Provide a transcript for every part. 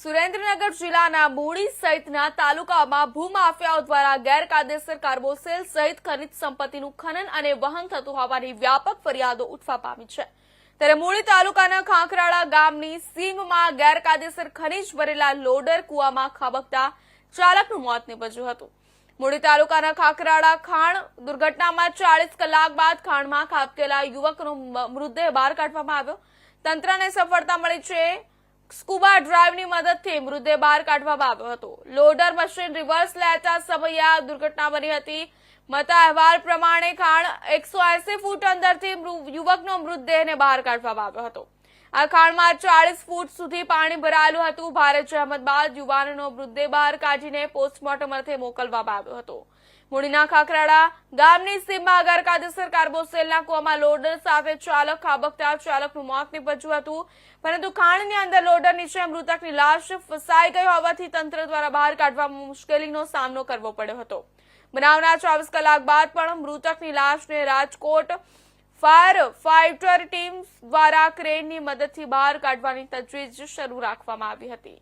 સુરેન્દ્રનગર જિલ્લાના મૂળી સહિતના તાલુકામાં ભૂમાફિયાઓ દ્વારા ગેરકાયદેસર કાર્બોસેલ સહિત ખનિજ સંપત્તિનું ખનન અને વહન થતું હોવાની વ્યાપક ફરિયાદો ઉઠવા પામી છે. ત્યારે મૂળી તાલુકાના ખાંખરાળા ગામની સીમમાં ગેરકાયદેસર ખનિજ ભરેલા લોડર કુવામાં ખાબકતા ચાલકનું મોત નીપજ્યું હતું. મૂળી તાલુકાના ખાખરાળા ખાણ દુર્ઘટનામાં ચાલીસ કલાક બાદ ખાણમાં ખાબકેલા યુવકનો મૃતદેહ બહાર કાઢવામાં આવ્યો. તંત્રને સફળતા મળી છે. સ્કુબા ડ્રાઈવની મદદથી મૃતદેહ બહાર કાઢવામાં આવ્યો હતો. લોડર મશીન રિવર્સ લેતા સમયે આ દુર્ઘટના બની હતી. મતા અહેવાલ પ્રમાણે ખાણ એકસો ફૂટ અંદરથી યુવકનો મૃતદેહને બહાર કાઢવામાં આવ્યો હતો. આ ખાણમાં ચાળીસ ફૂટ સુધી પાણી ભરાયેલું હતું. ભારે જહેમત બાદ યુવાનનો મૃતદેહ બહાર કાઢીને પોસ્ટમોર્ટમ અર્થે મોકલવામાં આવ્યો હતો. મૂડીના ખાખરાડા ગામની સીમમાં ગેરકાયદેસર કાર્બોસેલના કુવામાં લોડર સાથે ચાલક ખાબકતા ચાલકનું મોત નીપજ્યું હતું. પરંતુ ખાણની અંદર લોડર નીચે મૃતકની લાશ ફસાઈ ગઈ હોવાથી તંત્ર દ્વારા બહાર કાઢવામાં મુશ્કેલીનો સામનો કરવો પડ્યો હતો. બનાવના ચોવીસ કલાક બાદ પણ મૃતકની લાશને રાજકોટ ફાયર ફાઇટર ટીમ દ્વારા ક્રેનની મદદથી બહાર કાઢવાની તજવીજ શરૂ રાખવામાં આવી હતી.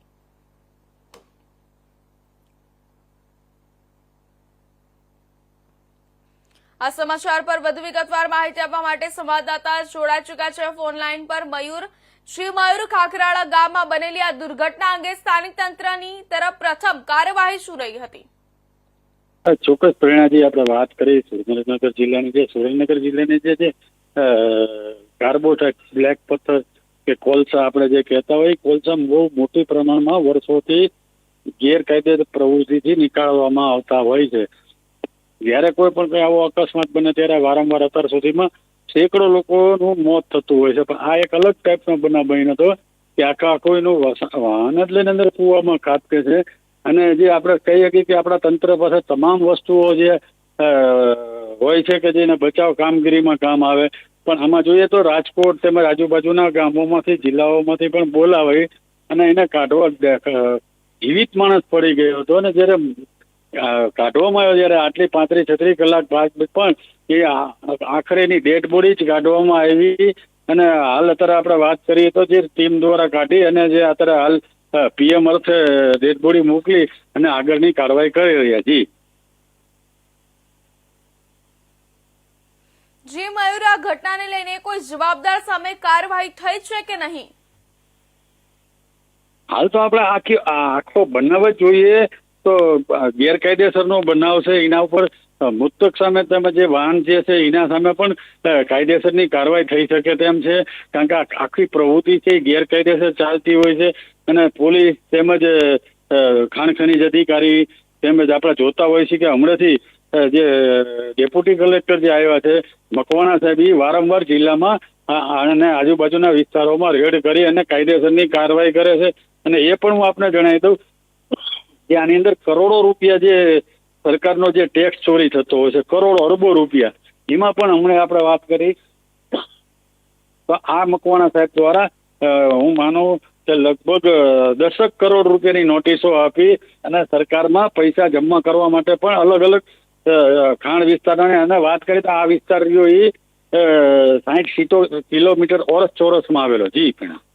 આ સમાચાર પર વધુ વિગતવાર માહિતી આપવા માટે સંવાદદાતા જોડાઈ ચૂક્યા છે. ફોન લાઈન પર મયુર, શ્રી મયુર ખાખરાળા ગામમાં બનેલી આ દુર્ઘટના અંગે સ્થાનિક તંત્રની તરફ પ્રથમ કાર્યવાહી શું રહી હતી? આ ચોક્કસ પ્રેરણાજી આપણે વાત કરી સુરેન્દ્રનગર જિલ્લાની જે, સુરેન્દ્રનગર જિલ્લાની જે છે કાર્બોટાઇટ બ્લેક પથ્થર કે કોલસા આપણે જે કહેતા હોય કોલસા બહુ મોટી પ્રમાણમાં વર્ષોથી ગેરકાયદે પ્રવૃત્તિથી નીકાળવામાં આવતા હોય છે. જ્યારે કોઈ પણ કઈ આવો અકસ્માત બને, ત્યારે વારંવાર અત્યાર સુધીમાં સેંકડો લોકોનું મોત થતું હોય છે. પણ આ એક અલગ ટાઈપનો બનાવ બન્યો હતો કે આખા કોઈનું વસા- વાહન જ લઈને અંદર કૂવામાં ખાબકે છે. અને જે આપણે કહી શકીએ કે આપણા તંત્ર પાસે તમામ વસ્તુઓ જે હોય છે કે જેને બચાવ કામગીરીમાં કામ આવે. પણ આમાં જોઈએ તો રાજકોટ તેમજ આજુબાજુના ગામોમાંથી, જિલ્લાઓમાંથી પણ બોલાવી અને એને કાઢવા જીવિત માણસ પડી ગયો હતો. અને જ્યારે કાઢવામાં આવ્યો જ્યારે આટલી પાંત્રીસ છત્રીસ કલાક બાદ પણ એ આખરેની ડેડ બોડી જ કાઢવામાં આવી. અને હાલ અત્યારે આપણે વાત કરીએ તો જે ટીમ દ્વારા કાઢી અને જે અત્યારે હાલ પીએમ અર્થે ડેડ બોડી મોકલી અને આગળની કાર્યવાહી કરી રહ્યા જી જી મયુર આ ઘટનાને લઈને કોઈ જવાબદાર સામે કાર્યવાહી થઈ છે કે નહીં? હાલ તો આપણે આખી આખો બનાવ જ જોઈએ તો ગેરકાયદેસરનો બનાવ છે એના ઉપર. મૃતક સામે તમે જે વાહન જે છે એના સામે પણ કાયદેસરની કાર્યવાહી થઈ શકે તેમ છે. કારણ કે આખી પ્રવૃત્તિ છે ગેરકાયદેસર ચાલતી હોય છે. અને પોલીસ તેમજ ખાણ ખનીજ અધિકારી તેમજ આપણે જોતા હોય છે કે હમણાંથી જે ડેપ્યુટી કલેક્ટર જે આવ્યા છે, મકવાણા સાહેબ એ વારંવાર જિલ્લામાં અને આજુબાજુના વિસ્તારોમાં રેડ કરી અને કાયદેસરની કાર્યવાહી કરે છે. અને એ પણ હું આપને જણાવી દઉં કે આની અંદર કરોડો રૂપિયા જે સરકારનો જે ટેક્સ ચોરી થતો હોય છે, કરોડો, અરબો રૂપિયા. એમાં પણ હમણાં આપણે વાત કરી. તો આ મકવાણા સાહેબ દ્વારા હું માનું કે લગભગ દશક કરોડ રૂપિયાની નોટિસો આપી અને સરકારમાં પૈસા જમા કરવા માટે પણ અલગ અલગ ખાણ વિસ્તારોને અને વાત કરીએ તો આ વિસ્તાર રહ્યો એ સાઠ સીતો કિલોમીટર ઓરસ ચોરસમાં આવેલો, જી, પીણા.